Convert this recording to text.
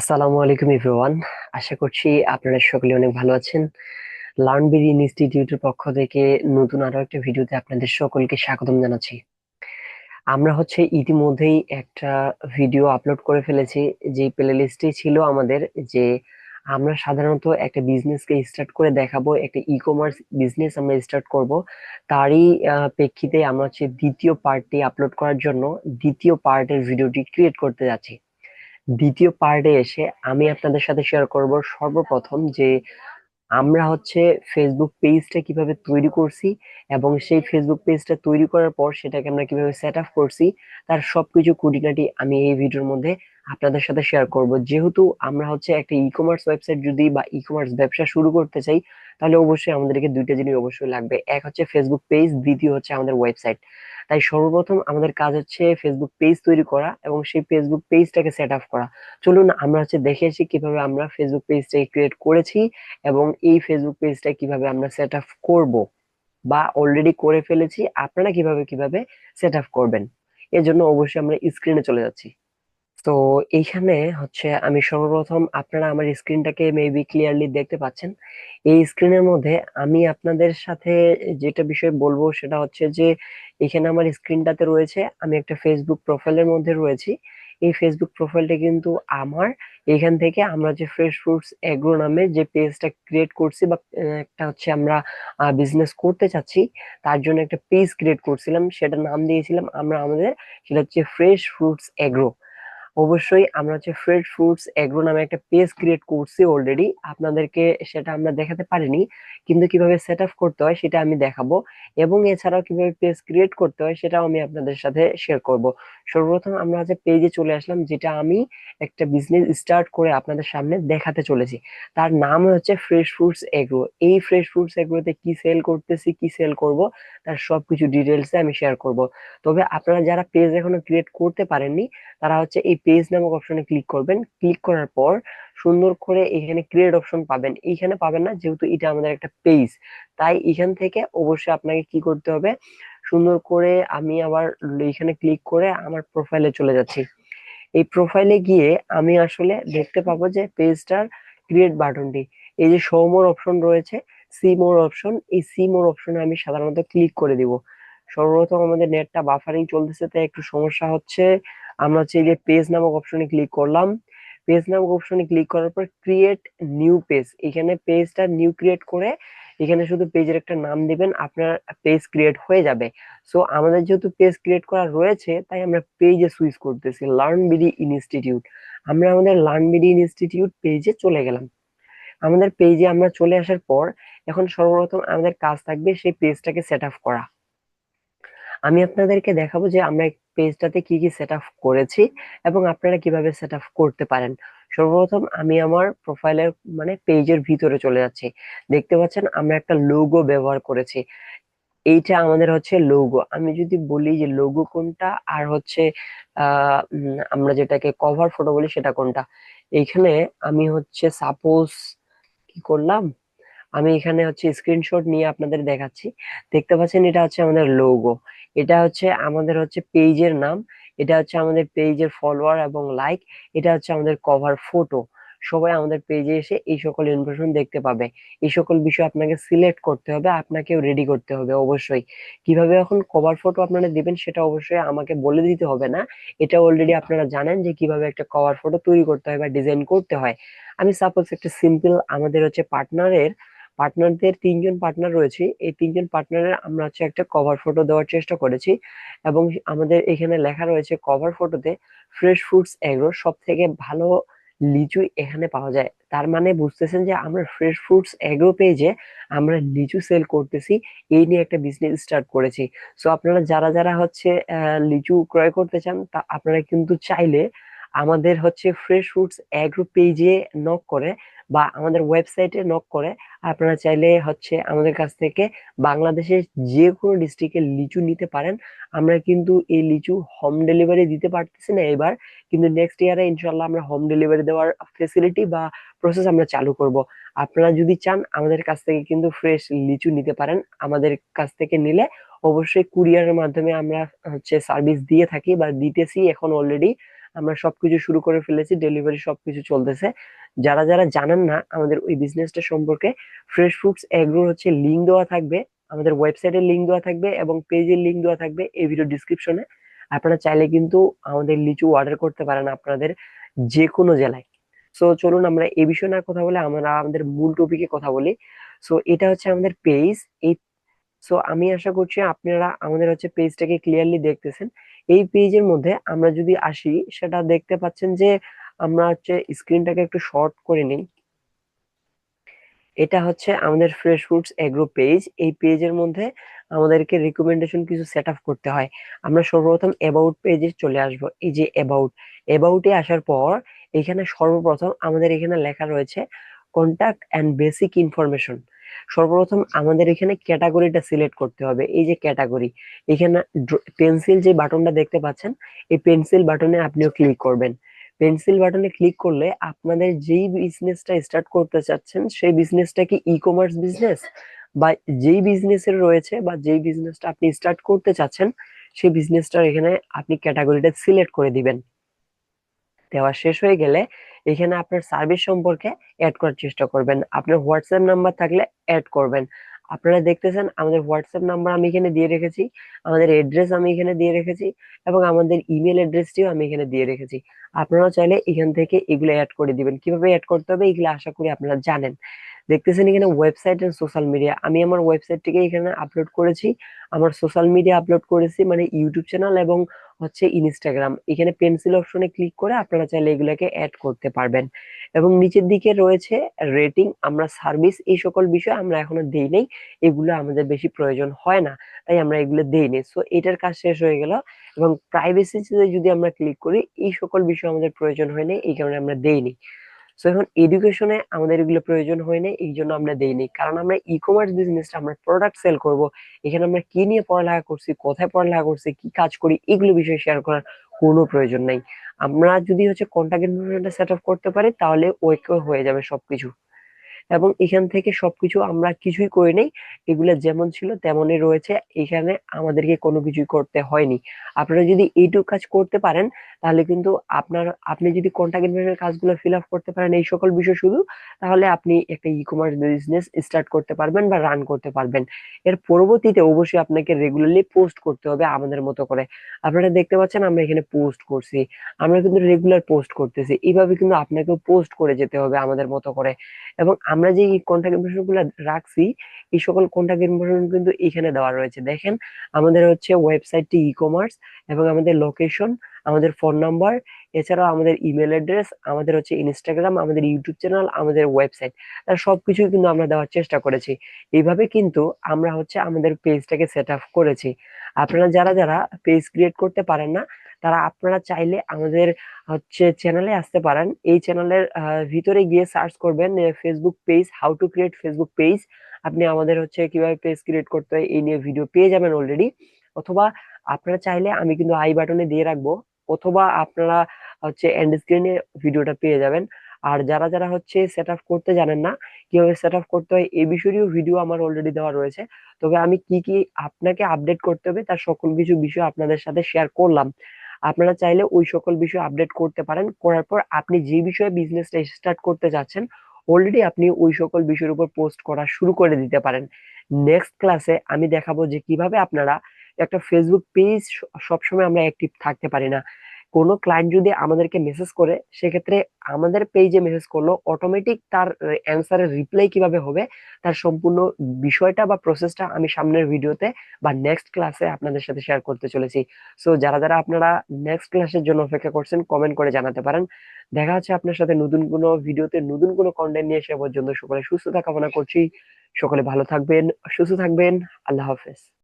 আসসালামু আলাইকুম এভরিওয়ান আশা করছি আপনারা সকলে অনেক ভালো আছেন। লার্ন লার্নবেরি ইনস্টিটিউটের পক্ষ থেকে নতুন আরও একটা ভিডিওতে আপনাদের সকলকে স্বাগতম জানাচ্ছি। আমরা হচ্ছে ইতিমধ্যেই একটা ভিডিও আপলোড করে ফেলেছি, যে প্লে লিস্টে ছিল আমাদের, যে আমরা সাধারণত একটা বিজনেসকে স্টার্ট করে দেখাবো, একটা ই কমার্স বিজনেস আমরা স্টার্ট করব। তারই প্রেক্ষিতে আমরা হচ্ছে দ্বিতীয় পার্টটি আপলোড করার জন্য দ্বিতীয় পার্টের ভিডিওটি ক্রিয়েট করতে যাচ্ছি। দ্বিতীয় পার্টে এসে আমি আপনাদের সাথে শেয়ার করব সর্বপ্রথম যে আমরা হচ্ছে ফেসবুক পেজটা কীভাবে তৈরি করছি এবং সেই ফেসবুক পেজটা তৈরি করার পর সেটাকে আমরা কীভাবে সেট আপ করছি, তার সবকিছু খুঁটিনাটি আমি এই ভিডিওর মধ্যে আপনাদের সাথে শেয়ার করব। যেহেতু আমরা হচ্ছে একটা ই কমার্স ওয়েবসাইট যদি বা ই কমার্স ব্যবসা শুরু করতে চাই, তাহলে অবশ্যই আমাদেরকে দুইটা জিনিস অবশ্যই লাগবে। এক হচ্ছে ফেসবুক পেজ দ্বিতীয় হচ্ছে আমাদের ওয়েবসাইট তাই সর্বপ্রথম আমাদের কাজ হচ্ছে ফেসবুক পেজ তৈরি করা এবং সেই ফেসবুক পেজটাকে সেট আপ করা। চলুন আমরা হচ্ছে দেখে আসি কীভাবে আমরা ফেসবুক পেজটাকে ক্রিয়েট করেছি এবং এই ফেসবুক পেজটা কীভাবে আমরা সেট আপ করব বা অলরেডি করে ফেলেছি। আপনারা কীভাবে কীভাবে সেট আপ করবেন? এর জন্য অবশ্যই আমরা স্ক্রিনে চলে যাচ্ছি। তো এইখানে হচ্ছে আমি সর্বপ্রথম আপনারা আমার স্ক্রিনটাকে মেবি ক্লিয়ারলি দেখতে পাচ্ছেন। এই স্ক্রিনের মধ্যে আমি আপনাদের সাথে যেটা বিষয় বলব সেটা হচ্ছে যে, এখানে আমার স্ক্রিনটাতে রয়েছে, আমি একটা ফেসবুক প্রোফাইলের মধ্যে রয়েছি। এই ফেসবুক প্রোফাইলটা কিন্তু আমার, এখান থেকে আমরা যে ফ্রেশ ফ্রুটস এগ্রো নামে যে পেজটা ক্রিয়েট করছি বা একটা হচ্ছে আমরা বিজনেস করতে চাচ্ছি, তার জন্য একটা পেজ ক্রিয়েট করছিলাম সেটা নাম দিয়েছিলাম আমরা আমাদের, সেটা হচ্ছে ফ্রেশ ফ্রুটস এগ্রো অবশ্যই আমরা হচ্ছে ফ্রেড ফ্রুটস এগ্রো নামে একটা পেজ ক্রিয়েট করছি অলরেডি আপনাদেরকে সেটা আমরা দেখাতে পারিনি, কিন্তু কীভাবে সেট আপ করতে হয় সেটা আমি দেখাবো। এবং এছাড়াও কীভাবে পেজ ক্রিয়েট করতে হয় সেটাও আমি আপনাদের সাথে শেয়ার করব। সর্বপ্রথম আমরা হচ্ছে পেজে চলে আসলাম, যেটা আমি একটা বিজনেস স্টার্ট করে আপনাদের সামনে দেখাতে চলেছি। তার নাম হচ্ছে ফ্রেশ ফ্রুটস এগ্রো এই ফ্রেশ ফ্রুটস এগ্রোতে কি সেল করতেছি, কি সেল করব, তার সবকিছু ডিটেলসে আমি শেয়ার করব। তবে আপনারা যারা পেজ এখনও ক্রিয়েট করতে পারেননি, তারা হচ্ছে এই পেজ নামক অপশনে ক্লিক করবেন। ক্লিক করার পর সুন্দর করে এখানে ক্রিয়েট অপশন পাবেন। এইখানে পাবেন না, যেহেতু এটা আমাদের একটা পেজ তাই এখান থেকে অবশ্যই আপনাকে কি করতে হবে সুন্দর করে আমি আবার এখানে ক্লিক করে আমার প্রোফাইলে চলে যাচ্ছি। এই প্রোফাইলে গিয়ে আমি আসলে দেখতে পাবো যে পেজটার ক্রিয়েট বাটনটি এই যে শো মোর অপশন রয়েছে সি মোর অপশন এই সি মোর অপশনে আমি সাধারণত ক্লিক করে দিব। সর্বপ্রথম আমাদের নেটটা বাফারিং চলতেছে, তাই একটু সমস্যা হচ্ছে। আমরা হচ্ছে এই যে পেজ নামক অপশনে ক্লিক করলাম। পেজ নামক অপশনে ক্লিক করার পর ক্রিয়েট নিউ পেজ এখানে পেজটা নিউ ক্রিয়েট করে এখানে শুধু পেজের একটা নাম দিবেন, আপনার পেজ ক্রিয়েট হয়ে যাবে। সো আমাদের যেহেতু পেজ ক্রিয়েট করা রয়েছে, তাই আমরা পেজে সুইচ করতেছি লার্ন বিডি ইনস্টিটিউট আমরা আমাদের লার্ন বিডি ইনস্টিটিউট পেজে চলে গেলাম। আমাদের পেজে আমরা চলে আসার পর, এখন সর্বপ্রথম আমাদের কাজ থাকবে সেই পেজটাকে সেট আপ করা। আমি আপনাদেরকে দেখাবো যে আমরা পেজটাতে কি কি সেট করেছি এবং আপনারা কীভাবে সেট করতে পারেন। সর্বপ্রথম আমি আমার প্রোফাইলের মানে পেজের ভিতরে চলে যাচ্ছি। দেখতে পাচ্ছেন আমরা একটা লোগো ব্যবহার করেছি। এইটা আমাদের হচ্ছে লোগো আমি যদি বলি যে লোগো কোনটা আর হচ্ছে আমরা যেটাকে কভার ফটো বলি সেটা কোনটা? এইখানে আমি হচ্ছে সাপোজ কি করলাম? আমি এখানে হচ্ছে স্ক্রিনশট নিয়ে আপনাদের দেখাচ্ছি। দেখতে পাচ্ছেন এটা হচ্ছে আমাদের লোগো এটা হচ্ছে আমাদের হচ্ছে পেজের নাম, এটা হচ্ছে আমাদের পেজের ফলোয়ার এবং লাইক এটা হচ্ছে আমাদের কভার ফটো সবাই আমাদের পেজে এসে এই সকল ইনফরমেশন দেখতে পাবে। এই সকল বিষয় আপনাকে সিলেক্ট করতে হবে, আপনাকেও রেডি করতে হবে অবশ্যই। কীভাবে এখন কভার ফটো আপনারা দিবেন সেটা অবশ্যই আমাকে বলে দিতে হবে না। এটা অলরেডি আপনারা জানেন যে কীভাবে একটা কভার ফটো তৈরি করতে হয় বা ডিজাইন করতে হয়। আমি সাপোজ একটা সিম্পল আমাদের হচ্ছে পার্টনারের পার্টনারদের তিনজন পার্টনার রয়েছে। এই তিনজন পার্টনারের আমরা হচ্ছে একটা কভার ফটো দেওয়ার চেষ্টা করেছি এবং আমাদের এখানে লেখা রয়েছে কভার ফটোতে ফ্রেশ ফ্রুটস এগ্রো সব থেকে ভালো লিচু এখানে পাওয়া যায়। তার মানে বুঝতেছেন যে আমরা ফ্রেশ ফ্রুটস এগ্রো পেজে আমরা লিচু সেল করতেছি, এই নিয়ে একটা বিজনেস স্টার্ট করেছি। সো আপনারা যারা যারা হচ্ছে লিচু ক্রয় করতে চান, তা আপনারা কিন্তু চাইলে আমাদের হচ্ছে ফ্রেশ ফ্রুটস এগ্রো পেজে নক করে বা আমাদের ওয়েবসাইটে নক করে আপনারা চাইলে হচ্ছে আমাদের কাছ থেকে বাংলাদেশের যে কোনো ডিস্ট্রিক্টের লিচু নিতে পারেন। আমরা কিন্তু এই লিচু হোম ডেলিভারি দিতে পারতেছি না এবার, কিন্তু নেক্সট ইয়ারে ইনশাল্লাহ আমরা হোম ডেলিভারি দেওয়ার ফেসিলিটি বা প্রসেস আমরা চালু করব। আপনারা যদি চান আমাদের কাছ থেকে কিন্তু ফ্রেশ লিচু নিতে পারেন, আমাদের কাছ থেকে নিলে অবশ্যই কুরিয়ারের মাধ্যমে আমরা হচ্ছে সার্ভিস দিয়ে থাকি বা দিতেছি, এখন অলরেডি আমরা সবকিছু শুরু করে ফেলেছি ডেলিভারি সবকিছু চলতেছে। যারা যারা জানেন না, আমাদের ওই বিজনেসটা সম্পর্কে ফ্রেশ ফুডস এগ্রোর হচ্ছে লিঙ্ক দেওয়া থাকবে, আমাদের ওয়েবসাইটের লিঙ্ক দেওয়া থাকবে এবং পেজের লিঙ্ক দেওয়া থাকবে এই ভিডিও ডিসক্রিপশনে আপনারা চাইলে কিন্তু আমাদের লিচু অর্ডার করতে পারেন আপনাদের যে কোনো জেলায়। সো চলুন আমরা এ বিষয়ে না কথা বলে আমরা আমাদের মূল টপিকে কথা বলি। সো এটা হচ্ছে আমাদের পেজ এই সো আমি আশা করছি আপনারা আমাদের হচ্ছে পেজটাকে ক্লিয়ারলি দেখতেছেন। এই পেজের মধ্যে আমরা যদি আসি, সেটা দেখতে পাচ্ছেন যে আমরা হচ্ছে স্ক্রিনটাকে একটু শর্ট করে নিই। এটা হচ্ছে আমাদের ফ্রেশ ফুডস এগ্রো পেজ এই পেজের মধ্যে আমাদেরকে রিকমেন্ডেশন কিছু সেট আপ করতে হয়। আমরা সর্বপ্রথম অ্যাবাউট পেজে চলে আসব। এই যে অ্যাবাউট অ্যাবাউটে আসার পর এখানে সর্বপ্রথম আমাদের এখানে লেখা রয়েছে কন্টাক্ট অ্যান্ড বেসিক ইনফরমেশন সর্বপ্রথম আমাদের এখানে ক্যাটাগরিটা সিলেক্ট করতে হবে। এই যে ক্যাটাগরি এখানে পেন্সিল যে বাটনটা দেখতে পাচ্ছেন, এই পেন্সিল বাটনে আপনিও ক্লিক করবেন। পেন্সিল বাটনে ক্লিক করলে আপনাদের যেই বিজনেসটা স্টার্ট করতে চাচ্ছেন, সেই বিজনেসটা কি ই কমার্স বিজনেস বা যেই বিজনেসের রয়েছে বা যেই বিজনেসটা আপনি স্টার্ট করতে চাচ্ছেন, সেই বিজনেসটার এখানে আপনি ক্যাটাগরিটা সিলেক্ট করে দিবেন। দেওয়া শেষ হয়ে গেলে এখানে আপনার সার্ভিস সম্পর্কে অ্যাড করার চেষ্টা করবেন। আপনার হোয়াটসঅ্যাপ নাম্বার থাকলে অ্যাড করবেন। আপনারা দেখতেছেন আমাদের হোয়াটসঅ্যাপ নাম্বার আমি এখানে দিয়ে রেখেছি, আমাদের অ্যাড্রেস আমি এখানে দিয়ে রেখেছি এবং আমাদের ইমেল অ্যাড্রেসটিও আমি এখানে দিয়ে রেখেছি। আপনারা চাইলে এখান থেকে এগুলো অ্যাড করে দিবেন। কীভাবে অ্যাড করতে হবে এগুলো আশা করি আপনারা জানেন। দেখতেছেন এখানে ওয়েবসাইট এন্ড সোশ্যাল মিডিয়া আমি আমার ওয়েবসাইটটিকে এখানে আপলোড করেছি। আমার সোশ্যাল মিডিয়া আপলোড করেছি মানে ইউটিউব চ্যানেল এবং হচ্ছে ইনস্টাগ্রাম এখানে পেন্সিল অপশনে ক্লিক করে আপনারা চাইলে এগুলোকে অ্যাড করতে পারবেন। এবং নিচের দিকে রয়েছে রেটিং আমরা সার্ভিস এই সকল বিষয় আমরা এখনও দেই নাই। এগুলো আমাদের বেশি প্রয়োজন হয় না। তাই আমরা এগুলো দেই নি সো এটার কাজ শেষ হয়ে গেল। এবং প্রাইভেসি যদি আমরা ক্লিক করি, এই সকল বিষয় আমাদের প্রয়োজন হয় না এই কারণে আমরা দেইনি সো এখন এডুকেশনে আমাদের এগুলো প্রয়োজন হয় না এই জন্য আমরা দেইনি কারণ আমরা ই কমার্স বিজনেসটা আমরা প্রোডাক্ট সেল করব, এখানে আমরা কি নিয়ে পড়ালেখা করছি, কোথায় পড়ালেখা করছি, কি কাজ করি, এগুলো বিষয়ে শেয়ার করার কোনো প্রয়োজন নাই। আমরা যদি হচ্ছে কন্টাক্ট ইনফরমেশনটা সেট আপ করতে পারি, তাহলে ওকে হয়ে যাবে সবকিছু। এবং এখান থেকে সবকিছু আমরা কিছুই করি নাই। এগুলো যেমন ছিল তেমনই রয়েছে। এখানে আমাদেরকে কোনো কিছুই করতে হয়নি। আপনারা যদি এইটুকু কাজ করতে পারেন, তাহলে কিন্তু আপনার, আপনি যদি কন্টাক্ট ইনফরমেশন কাজগুলো ফিল আপ করতে পারেন এই সকল বিষয় শুধু, তাহলে আপনি একটা ই কমার্স বিজনেস স্টার্ট করতে পারবেন বা রান করতে পারবেন। এর পরবর্তীতে অবশ্যই আপনাকে রেগুলারলি পোস্ট করতে হবে আমাদের মতো করে। আপনারা দেখতে পাচ্ছেন আমরা এখানে পোস্ট করছি। আমরা কিন্তু রেগুলার পোস্ট করতেছি। এইভাবে কিন্তু আপনাকেও পোস্ট করে যেতে হবে আমাদের মতো করে। এবং আমরা যে কন্ট্যাক্ট ইনফরমেশনগুলো রাখছি, এই সকল কন্ট্যাক্ট ইনফরমেশন কিন্তু এখানে দেওয়া রয়েছে। দেখেন, আমাদের হচ্ছে ওয়েবসাইটটি ই কমার্স এবং আমাদের লোকেশন আমাদের ফোন নাম্বার এছাড়াও আমাদের ইমেল অ্যাড্রেস আমাদের হচ্ছে ইনস্টাগ্রাম আমাদের ইউটিউব চ্যানেল আমাদের ওয়েবসাইট তার সবকিছু কিন্তু আমরা দেওয়ার চেষ্টা করেছি। এইভাবে কিন্তু আমরা হচ্ছে আমাদের পেজটাকে সেট আপ করেছি। আপনারা যারা যারা পেজ ক্রিয়েট করতে পারেন না তারা আপনারা চাইলে আমাদের হচ্ছে চ্যানেলে আসতে পারেন। এই চ্যানেলের ভিতরে গিয়ে সার্চ করবেন Facebook page how to create Facebook page আপনি আমাদের হচ্ছে কীভাবে পেজ ক্রিয়েট করতে হয়, এই নিয়ে ভিডিও পেয়ে যাবেন অলরেডি অথবা আপনারা চাইলে আমি কিন্তু আই বাটনে দিয়ে রাখব। অথবা আপনারা হচ্ছে এন্ড স্ক্রিনে ভিডিওটা পেয়ে যাবেন। আর যারা যারা হচ্ছে সেট আপ করতে জানেন না, কীভাবে সেট আপ করতে হয় এই বিষয়েও ভিডিও আমার অলরেডি দেওয়া রয়েছে। তবে আমি কি কি আপনাকে আপডেট করতে হবে, তার সকল কিছু বিষয় আপনাদের সাথে শেয়ার করলাম। আপনারা চাইলে ওই সকল বিষয় আপডেট করতে পারেন। করার পর আপনি যে বিষয়ে বিজনেসটা স্টার্ট করতে যাচ্ছেন অলরেডি আপনি ওই সকল বিষয়ের উপর পোস্ট করা শুরু করে দিতে পারেন। নেক্সট ক্লাসে আমি দেখাবো যে কীভাবে আপনারা একটা ফেসবুক পেজ সবসময় আমরা অ্যাক্টিভ থাকতে পারি না। কোনো ক্লায়েন্ট যদি আমাদেরকে মেসেজ করে, সেক্ষেত্রে আমাদের পেজে মেসেজ করল অটোমেটিক তার অ্যান্সারের রিপ্লাই কীভাবে হবে, তার সম্পূর্ণ বিষয়টা বা প্রসেসটা আমি সামনের ভিডিওতে বা নেক্সট ক্লাসে আপনাদের সাথে শেয়ার করতে চলেছি। সো যারা যারা আপনারা নেক্সট ক্লাসের জন্য অপেক্ষা করছেন কমেন্ট করে জানাতে পারেন। দেখা হচ্ছে আপনার সাথে নতুন কোনো ভিডিওতে নতুন কোনো কন্টেন্ট নিয়ে, সে পর্যন্ত সকলে সুস্থতা কামনা করছি। সকলে ভালো থাকবেন, সুস্থ থাকবেন। আল্লাহ হাফেজ।